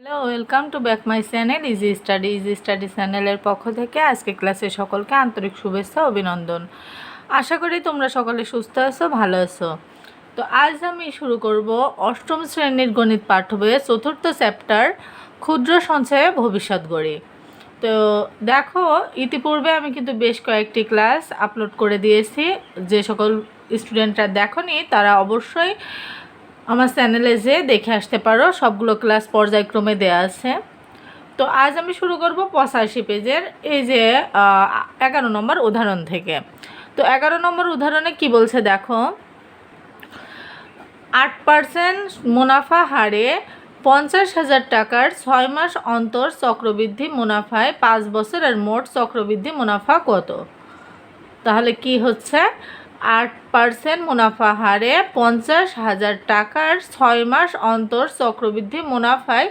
Hello welcome to back my channel easy study easy study চ্যানেলের পক্ষ থেকে আজকে ক্লাসে সকলকে আন্তরিক শুভেচ্ছা, অভিনন্দন। আশা করি তোমরা সকলে সুস্থ আছো, ভালো আছো। তো আজ আমি শুরু করব অষ্টম শ্রেণির গণিত পাঠ্য বইয়ের চতুর্থ চ্যাপ্টার ক্ষুদ্র সঞ্চয়ে ভবিষ্যৎ গড়ি। তো দেখো, ইতিপূর্বে আমি কিন্তু বেশ কয়েকটি ক্লাস আপলোড করে দিয়েছি। যে সকল স্টুডেন্টরা দেখনি, তারা অবশ্যই আমার চ্যানেলে যে দেখে আসতে পারো, সবগুলো ক্লাস পর্যায়ক্রমে দেওয়া আছে। তো আজ আমি শুরু করব পঁচাশি পেজের, এই যে এগারো নম্বর উদাহরণ থেকে। তো এগারো নম্বর উদাহরণে কি বলছে দেখো, আট পার্সেন্ট মুনাফা হারে পঞ্চাশ হাজার টাকার ছয় মাস অন্তর চক্রবৃদ্ধি মুনাফায় পাঁচ বছরের মোট চক্রবৃদ্ধি মুনাফা কত? তাহলে কি হচ্ছে? আট পার্সেন্ট মুনাফা হারে পঞ্চাশ হাজার টাকার ছয় মাস অন্তর চক্রবৃদ্ধি মুনাফায়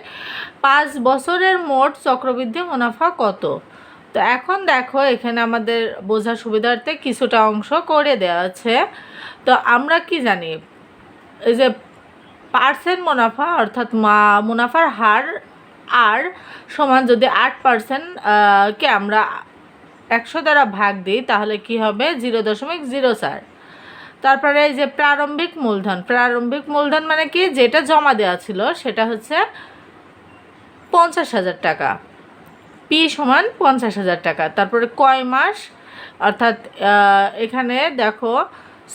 পাঁচ বছরের মোট চক্রবৃদ্ধি মুনাফা কত? তো এখন দেখো, এখানে আমাদের বোঝার সুবিধার্থে কিছুটা অংশ করে দেওয়া আছে। তো আমরা কি জানি? এই যে পার্সেন্ট মুনাফা, অর্থাৎ মুনাফার হার, আর সমান যদি আট পার্সেন্ট কে আমরা একশো দ্বারা ভাগ দিই, তাহলে কি হবে? জিরো দশমিক জিরো চার। তারপরে এই যে প্রারম্ভিক মূলধন প্রারম্ভিক মূলধন মানে কি? যেটা জমা দেওয়া ছিল, সেটা হচ্ছে পঞ্চাশ হাজার টাকা। পি সমান পঞ্চাশ হাজার টাকা। তারপরে কয় মাস? অর্থাৎ এখানে দেখো,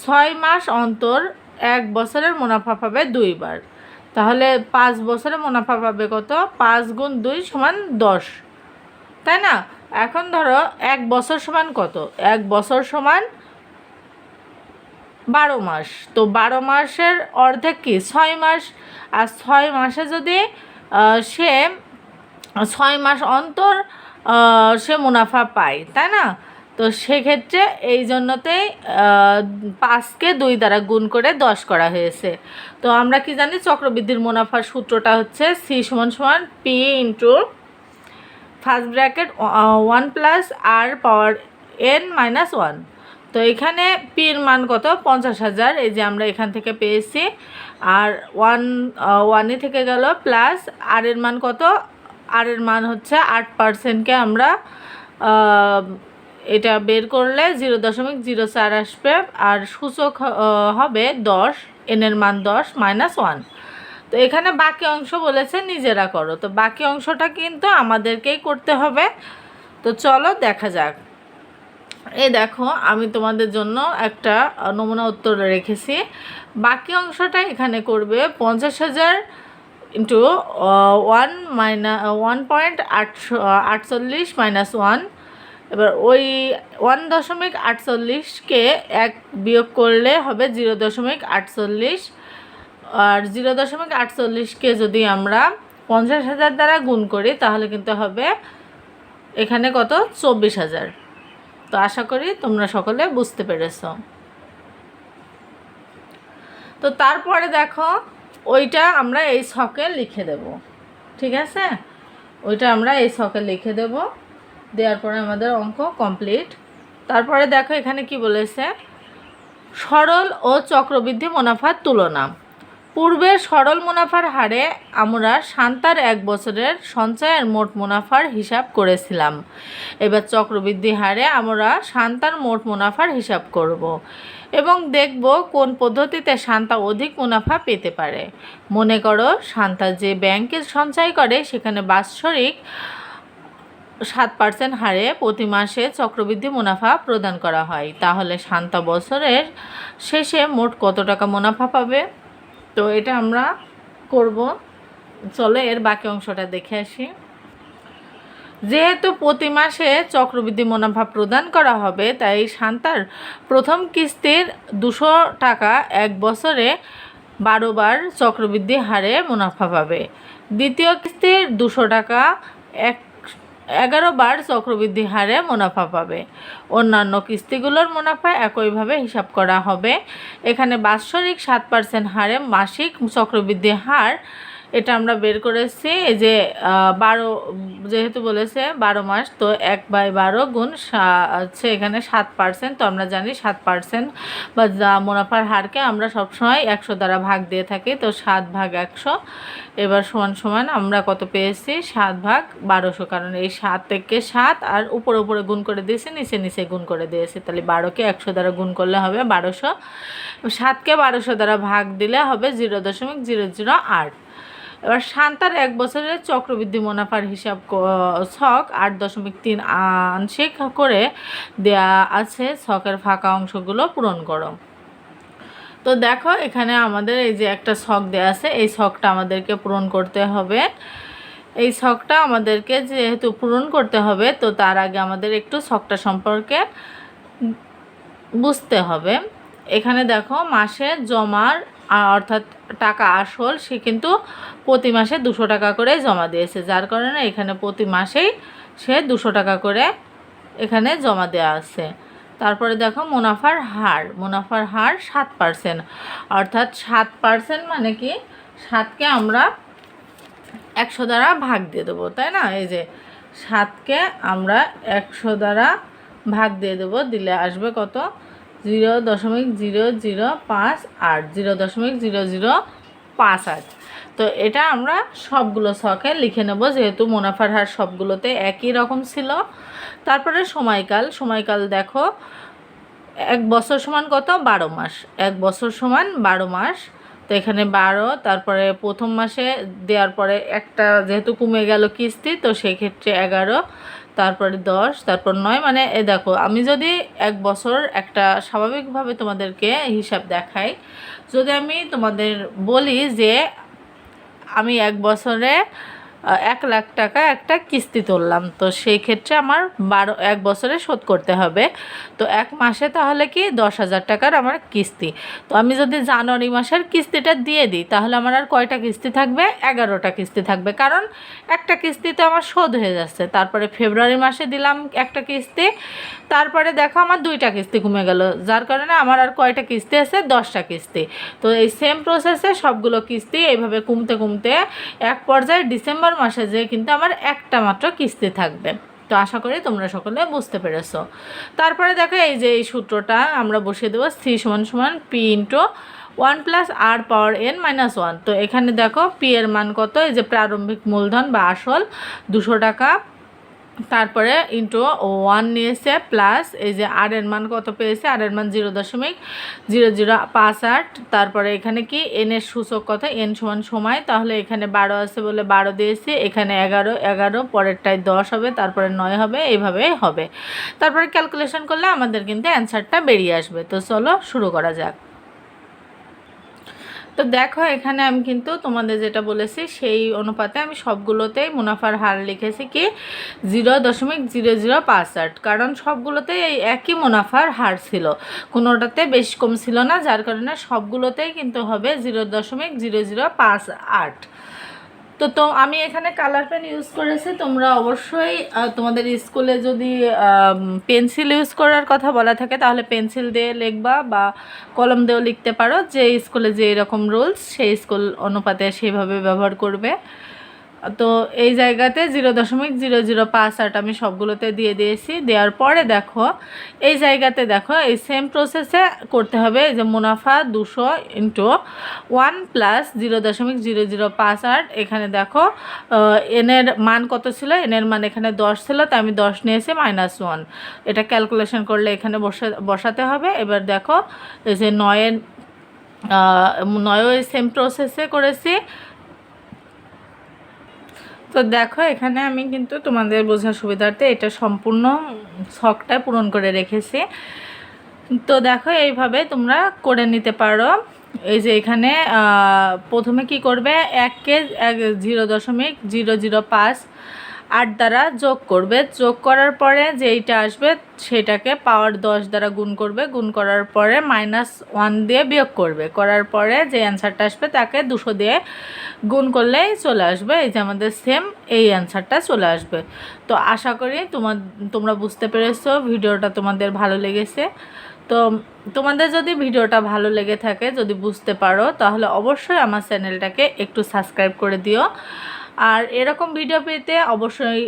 ছয় মাস অন্তর এক বছরের মুনাফা পাবে দুইবার তাহলে পাঁচ বছরে মুনাফা পাবে কত? পাঁচ গুণ দুই সমান দশ। তাই না? এখন ধরো এক বছর সমান কত? এক বছর সমান বারো মাস। তো বারো মাসের অর্ধেক কি? ছয় মাস। আর ছয় মাসে যদি সে, ছয় মাস অন্তর সে মুনাফা পায়, তাই না? তো সেক্ষেত্রে এই জন্যতেই পাঁচকে দুই দ্বারা গুণ করে দশ করা হয়েছে। তো আমরা কি জানি, চক্রবৃদ্ধির মুনাফার সূত্রটা হচ্ছে সি সমান সমান P into first bracket one plus R power N minus one. তো এখানে পির মান কত? পঞ্চাশ হাজার, এই যে আমরা এখান থেকে পেয়েছি। আর ওয়ান ওয়ানে থেকে গেল, প্লাস আর এর মান কত? আর এর মান হচ্ছে আট পার্সেন্টকে আমরা এটা বের করলে জিরো দশমিক জিরো চার আসবে। আর সূচক হবে দশ এনের মান দশ, মাইনাস ওয়ান। তো এখানে বাকি অংশ বলেছে নিজেরা করো। তো বাকি অংশটা কিন্তু আমাদেরকেই করতে হবে। তো চলো দেখা যাক। এই দেখো, আমি তোমাদের জন্য একটা নমুনা উত্তর রেখেছি। বাকি অংশটা এখানে করবে পঞ্চাশ হাজার into one minus one point আটশো আটচল্লিশ মাইনাস ওয়ান এবার ওই ওয়ান দশমিক আটচল্লিশকে এক বিয়োগ করলে হবে জিরো দশমিক আটচল্লিশ। আর জিরো দশমিক আটচল্লিশকে যদি আমরা পঞ্চাশ হাজার দ্বারা গুণ করি, তাহলে কিন্তু হবে এখানে কত? চব্বিশ হাজার। তো আশা করি তোমরা সকলে বুঝতে পেরেছ। তো তারপরে দেখো, ওইটা আমরা এই ছকে লিখে দেব। ঠিক আছে? ওইটা আমরা এই ছকে লিখে দেব। দেওয়ার পরে আমাদের অঙ্ক কমপ্লিট। তারপরে দেখো এখানে কি বলেছে? সরল ও চক্রবৃদ্ধি মুনাফার তুলনা। পূর্বের সরল মুনাফার হারে আমরা শান্তার এক বছরের সঞ্চয়ের মোট মুনাফার হিসাব করেছিলাম। এবার চক্রবৃদ্ধি হারে আমরা শান্তার মোট মুনাফার হিসাব করব এবং দেখব কোন পদ্ধতিতে শান্তা অধিক মুনাফা পেতে পারে। মনে করো শান্তা যে ব্যাংকে সঞ্চয় করে, সেখানে বাৎসরিক সাত পার্সেন্ট হারে প্রতি মাসে চক্রবৃদ্ধি মুনাফা প্রদান করা হয়। তাহলে শান্তা বছরের শেষে মোট কত টাকা মুনাফা পাবে? তো এটা আমরা করব। চলে, এর বাকি অংশটা দেখে আসি। যেহেতু প্রতি মাসে চক্রবৃদ্ধি মুনাফা প্রদান করা হবে, তাই সান্তার প্রথম কিস্তির দুশো টাকা এক বছরে বারো বার চক্রবৃদ্ধি হারে মুনাফা পাবে। দ্বিতীয় কিস্তির দুশো টাকা এক এগারো বার চক্রবৃদ্ধি হারে মুনাফা পাবে। অন্যান্য কিস্তিগুলোর মুনাফা একইভাবে হিসাব করা হবে। এখানে বাৎসরিক সাত পার্সেন্ট হারে মাসিক চক্রবৃদ্ধি হার এটা আমরা বের করেছি যে বারো, যেহেতু বলেছে বারো মাস, তো এক বাই বারো গুণ হচ্ছে এখানে সাত পার্সেন্ট, তো আমরা জানি সাত পার্সেন্ট বা মুনাফার হারকে আমরা সবসময় একশো দ্বারা ভাগ দিয়ে থাকি, তো সাত ভাগ একশো। এবার সমান সমান আমরা কত পেয়েছি? সাত ভাগ বারোশো, কারণ এই সাত থেকে সাত আর উপরে উপরে গুণ করে দিয়েছি, নিচে নিচে গুণ করে দিয়েছি, তাহলে বারোকে একশো দ্বারা গুণ করলে হবে বারোশো। সাতকে বারোশো দ্বারা ভাগ দিলে হবে জিরো দশমিক জিরো জিরো আট। এবার শান্তার এক বছরের চক্রবৃদ্ধি মুনাফার হিসাব ছক আট দশমিক তিন আংশিক করে দেয়া আছে। ছকের ফাঁকা অংশগুলো পূরণ করো। তো দেখো, এখানে আমাদের এই যে একটা ছক দেওয়া আছে, এই ছকটা আমাদেরকে পূরণ করতে হবে। এই ছকটা আমাদেরকে যেহেতু পূরণ করতে হবে, তো তার আগে আমাদের একটু ছকটা সম্পর্কে বুঝতে হবে। এখানে দেখো মাসে জমার অর্থাৎ টাকা আসল, সে কিন্তু প্রতি মাসে দুশো টাকা করে জমা দিয়েছে। যার কারণে এখানে প্রতি মাসেই সে দুশো টাকা করে এখানে জমা দেওয়া আছে। তারপরে দেখো মুনাফার হার মুনাফার হার সাত পার্সেন্ট অর্থাৎ সাত পার্সেন্ট মানে কি? সাতকে আমরা একশো দ্বারা ভাগ দিয়ে দেবো, তাই না? এই যে সাতকে আমরা একশো দ্বারা ভাগ দিয়ে দেবো, দিলে আসবে কত? জিরো দশমিক জিরো জিরো পাঁচ আট, জিরো দশমিক জিরো জিরো পাঁচ আট। তো এটা আমরা সবগুলো ছকে লিখে নেব, যেহেতু মুনাফার হার সবগুলোতে একই রকম ছিল। তারপরে সময়কাল সময়কাল দেখো, এক বছর সমান কত? বারো মাস। এক বছর সমান বারো মাস। তো এখানে বারো, তারপরে প্রথম মাসে দেওয়ার পরে একটা যেহেতু কমে গেল কিস্তি, তো সেক্ষেত্রে এগারো, তারপরে দশ, তারপর নয় মানে এ দেখো, আমি যদি এক বছর একটা স্বাভাবিকভাবে তোমাদেরকে হিসাব দেখাই, যদি আমি তোমাদের বলি যে আমি এক বছরে এক লাখ টাকা একটা কিস্তি তুললাম। তো সেই ক্ষেত্রে আমার বারো, এক বছরে শোধ করতে হবে। তো এক মাসে তাহলে কি দশ হাজার টাকার আমার কিস্তি। তো আমি যদি জানুয়ারি মাসের কিস্তিটা দিয়ে দিই, তাহলে আমার আর কয়টা কিস্তি থাকবে? এগারোটা কিস্তি থাকবে। কারণ একটা কিস্তি তো আমার শোধ হয়ে যাচ্ছে। তারপরে ফেব্রুয়ারি মাসে দিলাম একটা কিস্তি। তারপরে দেখো আমার দুইটা কিস্তি কমে গেল। যার কারণে আমার আর কয়টা কিস্তি আছে? দশটা কিস্তি। তো এই সেম প্রসেসে সবগুলো কিস্তি এইভাবে কমতে কমতে এক পর্যায়ে ডিসেম্বর মাসে যেয়ে কিন্তু আমার একটা মাত্র কিস্তি থাকবে। তো আশা করি তোমরা সকলে বুঝতে পেরেছ। তারপরে দেখো এই যে এই সূত্রটা আমরা বসিয়ে দেবো সি সমান সমান P into one plus R power N minus one তো এখানে দেখো পি এর মান কত? এই যে প্রারম্ভিক মূলধন বা আসল দুশো টাকা। তারপরে ইন্টু ওয়ান নিয়েছে প্লাস এই যে আর এর মান কত পেয়েছে? আর এর মান জিরো দশমিক জিরো জিরো পাঁচ আট। তারপরে এখানে কি? এন এর সূচক কত? এন সমান সময়। তাহলে এখানে বারো আছে বলে বারো দিয়েছি। এখানে এগারো এগারো, পরেরটায় দশ হবে, তারপরে নয় হবে, এইভাবে হবে। তারপরে ক্যালকুলেশন করলে আমাদের কিন্তু অ্যান্সারটা বেরিয়ে আসবে। তো চলো শুরু করা যাক। তো দেখো, এখানে আমি কিন্তু তোমাদের যেটা বলেছি, সেই অনুপাতে আমি সবগুলোতেই মুনাফার হার লিখেছি কি? জিরো দশমিক জিরো জিরো পাঁচ আট কারণ সবগুলোতেই এই একই মুনাফার হার ছিল। কোনোটাতে বেশ কম ছিল না, যার কারণে সবগুলোতেই কিন্তু হবে জিরো দশমিক জিরো জিরো পাঁচ আট তো তো আমি এখানে কালার পেন ইউজ করেছি। তোমরা অবশ্যই তোমাদের স্কুলে যদি পেন্সিল ইউজ করার কথা বলা থাকে, তাহলে পেন্সিল দিয়ে লিখবা বা কলম দিয়েও লিখতে পারো। যে স্কুলে যে এরকম রুলস সেই স্কুল অনুপাতে সেইভাবে ব্যবহার করবে। তো এই জায়গাতে জিরো দশমিক জিরো জিরো পাঁচ আট আমি সবগুলোতে দিয়ে দিয়েছি। দেওয়ার পরে দেখো, এই জায়গাতে দেখো, এই সেম প্রসেসে করতে হবে, এই যে মুনাফা দুশো ইন্টু ওয়ান প্লাস জিরো দশমিক জিরো জিরো পাঁচ আট। এখানে দেখো এনের মান কত ছিল? এনের মান এখানে দশ ছিল, তাই আমি দশ নিয়েছি মাইনাস ওয়ান এটা ক্যালকুলেশন করলে এখানে বসে, বসাতে হবে। এবার দেখো, এই যে নয়ের নয়ও সেম প্রসেসে করেছি। তো দেখো, এখানে আমি কিন্তু তোমাদের বোঝার সুবিধার্থে এটা সম্পূর্ণ শখটা পূরণ করে রেখেছি। তো দেখো, এইভাবে তোমরা করে নিতে পারো। এই যে এখানে প্রথমে কি করবে? এক কেজ এক, জিরো দশমিক জিরো জিরো পাঁচ আট দ্বারা যোগ করবে। যোগ করার পরে যেইটা আসবে সেটাকে পাওয়ার দশ দ্বারা গুণ করবে। গুণ করার পরে মাইনাস ওয়ান দিয়ে বিয়োগ করবে। করার পরে যে অ্যান্সারটা আসবে তাকে দুশো দিয়ে গুণ করলেই চলে আসবে। এই যে আমাদের সেম এই অ্যান্সারটা চলে আসবে। তো আশা করি তোমার তোমরা বুঝতে পেরেছ, ভিডিওটা তোমাদের ভালো লেগেছে। তো তোমাদের যদি ভিডিওটা ভালো লেগে থাকে, যদি বুঝতে পারো, তাহলে অবশ্যই আমার চ্যানেলটাকে একটু সাবস্ক্রাইব করে দিও। আর এরকম ভিডিও পেতে অবশ্যই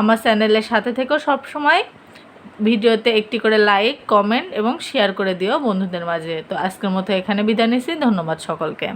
আমার চ্যানেলের সাথে থেকেও সময় ভিডিওতে একটি করে লাইক কমেন্ট এবং শেয়ার করে দিও বন্ধুদের মাঝে। তো আজকের মতো এখানে বিদায় নিচ্ছি। ধন্যবাদ সকলকে।